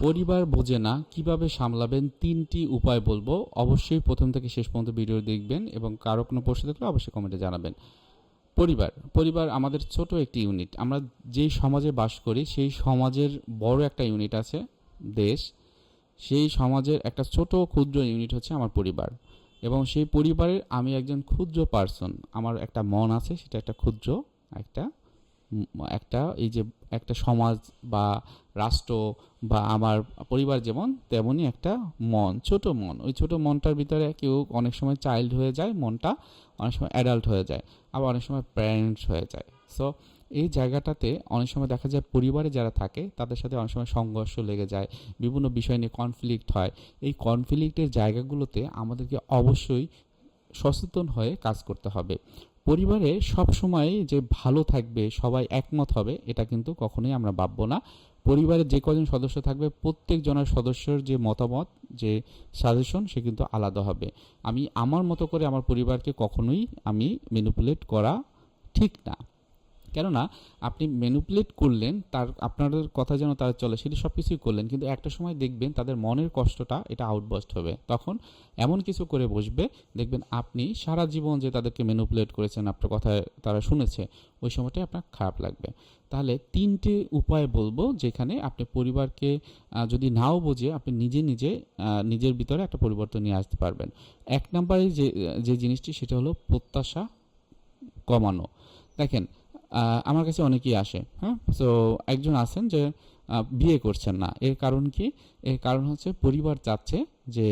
পরিবার বোঝে না কীভাবে সামলাবেন, তিনটি উপায় বলব। অবশ্যই প্রথম থেকে শেষ পর্যন্ত ভিডিও দেখবেন এবং কারও কোনো প্রশ্ন থাকলে অবশ্যই কমেন্টে জানাবেন। পরিবার পরিবার আমাদের ছোট একটি ইউনিট আমরা যেই সমাজে বাস করি, সেই সমাজের বড় একটা ইউনিট আছে দেশ। সেই সমাজের একটা ছোট ক্ষুদ্র ইউনিট হচ্ছে আমার পরিবার। এবং সেই পরিবারের আমি একজন ক্ষুদ্র পার্সন আমার একটা মন আছে, সেটা একটা ক্ষুদ্র একটা একটা এই যে একটা সমাজ বা রাষ্ট্র বা আমার পরিবার যেমন, তেমনই একটা মন, ছোট মন। ওই ছোট মনটার ভিতরে কেউ অনেক সময় চাইল্ড হয়ে যায়, মনটা অনেক সময় অ্যাডাল্ট হয়ে যায়, আবার অনেক সময় প্যারেন্টস হয়ে যায়। সো এই জায়গাটাতে অনেক সময় দেখা যায় পরিবারে যারা থাকে, তাদের সাথে অনেক সময় সংঘর্ষ লেগে যায়, বিভিন্ন বিষয় নিয়ে কনফ্লিক্ট হয়। এই কনফ্লিক্টের জায়গাগুলোতে আমাদেরকে অবশ্যই সচেতন হয়ে কাজ করতে হবে। পরিবারে সব সময় যে ভালো থাকবে, সবাই একমত হবে, এটা কিন্তু কখনোই আমরা ভাববো না। পরিবারে যে কজন সদস্য থাকবে প্রত্যেক জনের সদস্যর যে মতামত, যে সাজেশন সে কিন্তু আলাদা হবে। আমি আমার মতো করে আমার পরিবারকে কখনোই আমি ম্যানিপুলেট করা ঠিক না। কেননা আপনি ম্যানিপুলেট করলেন, তার, আপনাদের কথা যেন তারা চলে, সেটি সব কিছুই করলেন, কিন্তু একটা সময় দেখবেন তাদের মনের কষ্টটা, এটা আউটবাস্ট হবে। তখন এমন কিছু করে বসবে, দেখবেন আপনি সারা জীবন যে তাদেরকে ম্যানিপুলেট করেছেন, আপনার কথা তারা শুনেছে, ওই সময়টাই আপনার খারাপ লাগবে। তাহলে তিনটে উপায় বলব, যেখানে আপনি পরিবারকে যদি নাও বোঝে, আপনি নিজে নিজে নিজের ভিতরে একটা পরিবর্তন নিয়ে আসতে পারবেন। এক নম্বরে যে যে জিনিসটি, সেটা হলো প্রত্যাশা কমানো। দেখেন আমার কাছে অনেকেই আসে হ্যাঁ? তো একজন আছেন যে বিয়ে করছেন না। এর কারণ কি? এর কারণ হচ্ছে পরিবার চাচ্ছে যে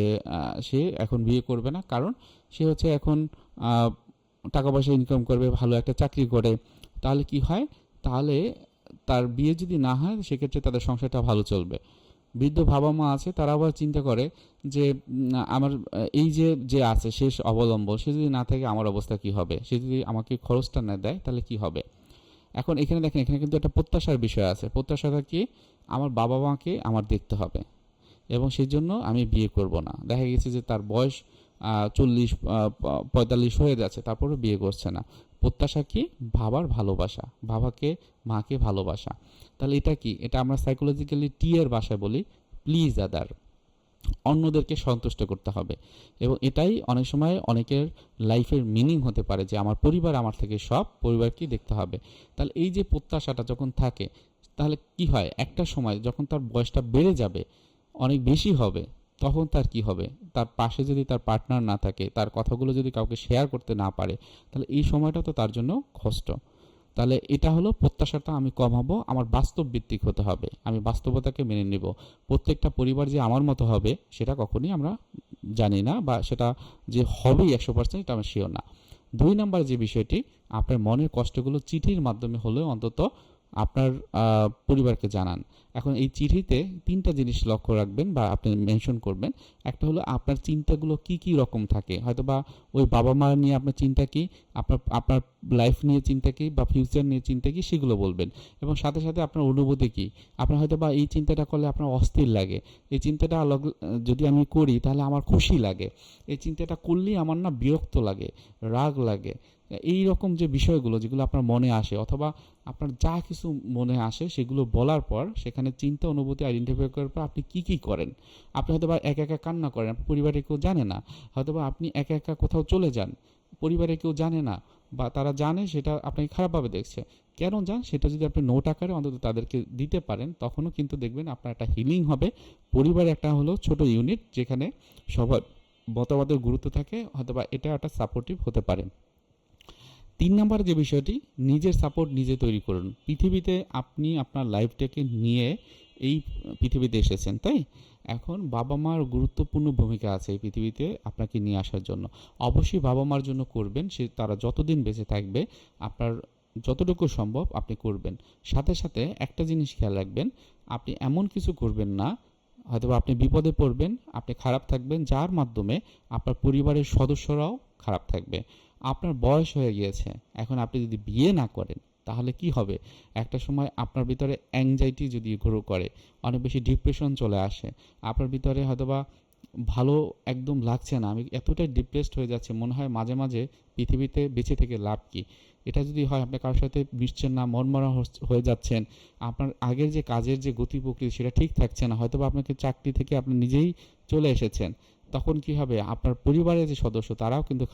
সে এখন বিয়ে করবে না। কারণ সে হচ্ছে এখন টাকা পয়সা ইনকাম করবে, ভালো একটা চাকরি করে। তাহলে কি হয়? তাহলে তার বিয়ে যদি না হয়, সেক্ষেত্রে তাদের সংসারটা ভালো চলবে। বৃদ্ধ বাবা মা আছে, তারা আবার চিন্তা করে যে আমার, এই যে যে আছে, শেষ অবলম্বন, সে যদি না থাকে, আমার অবস্থা কি হবে? সে যদি আমাকে খরচটা না দেয়, তাহলে কি হবে? এখন এখানে দেখেন, এখানে কিন্তু একটা প্রত্যাশার বিষয় আছে। প্রত্যাশাটা কি? আমার বাবা মাকে আমার দেখতে হবে এবং সেই জন্য আমি বিয়ে করব না। দেখা গেছে যে তার বয়স চল্লিশ পঁয়তাল্লিশ হয়ে যাচ্ছে তারপরে বিয়ে করছে না। প্রত্যাশা কি? বাবার ভালোবাসা, বাবাকে, মাকে ভালোবাসা। তাহলে এটা কি? এটা আমরা সাইকোলজিক্যালি টি এর ভাষায় বলি প্লিজ আদার অন্যদেরকে সন্তুষ্ট করতে হবে। এবং এটাই অনেক সময় অনেকের লাইফের মিনিং হতে পারে যে, আমার পরিবার আমার থেকে সব পরিবারকেই দেখতে হবে। তাহলে এই যে প্রত্যাশাটা যখন থাকে, তাহলে কি হয়? একটা সময় যখন তার বয়সটা বেড়ে যাবে, অনেক বেশি হবে, তখন তার কি হবে? তার পাশে যদি তার পার্টনার না থাকে, তার কথাগুলো যদি কাউকে শেয়ার করতে না পারে, তাহলে এই সময়টা তো তার জন্য কষ্ট। তাহলে এটা হলো প্রত্যাশাটা আমি কমাবো আমার বাস্তব ভিত্তিক হতে হবে। আমি বাস্তবতাকে মেনে নিব। প্রত্যেকটা পরিবার যে আমার মতো হবে, সেটা কখনই আমরা জানি না বা সেটা যে হবেই একশো পার্সেন্ট এটা আমার শিওর না। দুই নাম্বার যে বিষয়টি, আপনার মনের কষ্টগুলো চিঠির মাধ্যমে হলেও অন্তত আপনার পরিবারকে জানান। এখন এই চিঠিতে তিনটা জিনিস লক্ষ্য রাখবেন বা আপনি মেনশন করবেন। একটা হলো আপনার চিন্তাগুলো কি কি রকম থাকে? হয়তো বা ওই বাবা মা নিয়ে আপনার চিন্তা কি? আপনার আপনার লাইফ নিয়ে চিন্তা কি? বা ফিউচার নিয়ে চিন্তা কি? সেগুলো বলবেন। এবং সাথে সাথে আপনার অনুভূতি কি? আপনার হয়তো বা এই চিন্তাটা করলে আপনার অস্থির লাগে। এই চিন্তাটা যদি আমি করি তাহলে আমার খুশি লাগে। এই চিন্তাটা করলেই আমার না বিরক্ত লাগে, রাগ লাগে। এই রকম যে বিষয়গুলো যেগুলো আপনার মনে আসে অথবা আপনার যা কিছু মনে আসে সেগুলো বলার পর সেখানে চিন্তা, অনুভূতি আইডেন্টিফাই করার পর আপনি কি কি করেন? আপনি হয়তো বা একা একা কান্না করেন আপনার পরিবারে কেউ জানে না হয়তো বা আপনি একা একা কোথাও চলে যান পরিবারে কেউ জানে না বা তারা জানে সেটা আপনাকে খারাপভাবে দেখছে। কেন যান সেটা যদি আপনি নোট আকারে অন্তত তাদেরকে দিতে পারেন, তখনও কিন্তু দেখবেন আপনার একটা হিলিং হবে। পরিবার একটা হলো ছোট ইউনিট যেখানে সবার মতামতের গুরুত্ব থাকে, হয়তোবা এটা একটা সাপোর্টিভ হতে পারে। তিন নম্বর যে বিষয়টি, নিজের সাপোর্ট নিজে তৈরি করুন। পৃথিবীতে আপনি আপনার লাইফটাকে নিয়ে এই পৃথিবীতে এসেছেন, তাই? এখন বাবা মার গুরুত্বপূর্ণ ভূমিকা আছে এই পৃথিবীতে আপনাকে নিয়ে আসার জন্য। অবশ্যই বাবা মার জন্য করবেন, সে তারা যতদিন বেঁচে থাকবে, আপনার যতটুকু সম্ভব আপনি করবেন। সাথে সাথে একটা জিনিস খেয়াল রাখবেন, আপনি এমন কিছু করবেন না হয়তো আপনি বিপদে পড়বেন, আপনি খারাপ থাকবেন, যার মাধ্যমে আপনার পরিবারের সদস্যরাও খারাপ থাকবে। আপনার বয়স হয়ে গিয়েছে, এখন আপনি যদি বিয়ে না করেন, তাহলে কি হবে? একটা সময় আপনার ভিতরে অ্যাংজাইটি যদি গ্রো করে, অনেক বেশি ডিপ্রেশন চলে আসে, আপনার ভিতরে হয়তোবা ভালো একদম লাগছে না, আমি এতটাই ডিপ্রেসড হয়ে যাচ্ছে, মনে হয় মাঝে মাঝে পৃথিবীতে বেঁচে থেকে লাভ কি? এটা যদি হয়, আপনি কারোর সাথে মিশছেন না, মনমরা হয়ে যাচ্ছেন, আপনার আগের যে কাজের যে গতি প্রকৃতি সেটা ঠিক থাকছে না হয়তো আপনাকে চাকরি থেকে আপনি নিজেই চলে এসেছেন তখন কি হবে? আপনার পরিবারের যে সদস্য, তারাও কিন্তু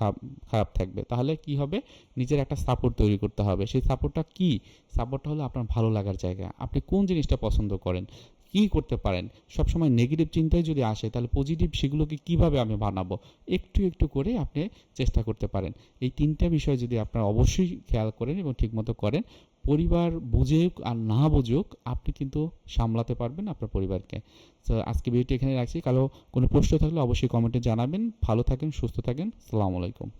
খারাপ থাকবে। তাহলে কি হবে? নিজের একটা সাপোর্ট তৈরি করতে হবে। সেই সাপোর্টটা কি? সাপোর্টটা হলো আপনার ভালো লাগার জায়গা। আপনি কোন জিনিসটা পছন্দ করেন? কি করতে পারেন? সবসময় নেগেটিভ চিন্তায় যদি আসে, তাহলে পজিটিভ সেগুলোকে কীভাবে আমি বানাবো? একটু একটু করে আপনি চেষ্টা করতে পারেন। এই তিনটা বিষয় যদি আপনারা অবশ্যই খেয়াল করেন এবং ঠিকমতো করেন পরিবার বুঝুক আর না বুঝুক আপনি কিন্তু সামলাতে পারবেন আপনার পরিবারকে। তো আজকে ভিডিওটি এখানে রাখছি। কারও কোনো প্রশ্ন থাকলে অবশ্যই কমেন্টে জানাবেন। ভালো থাকেন, সুস্থ থাকেন। সালামু আলাইকুম।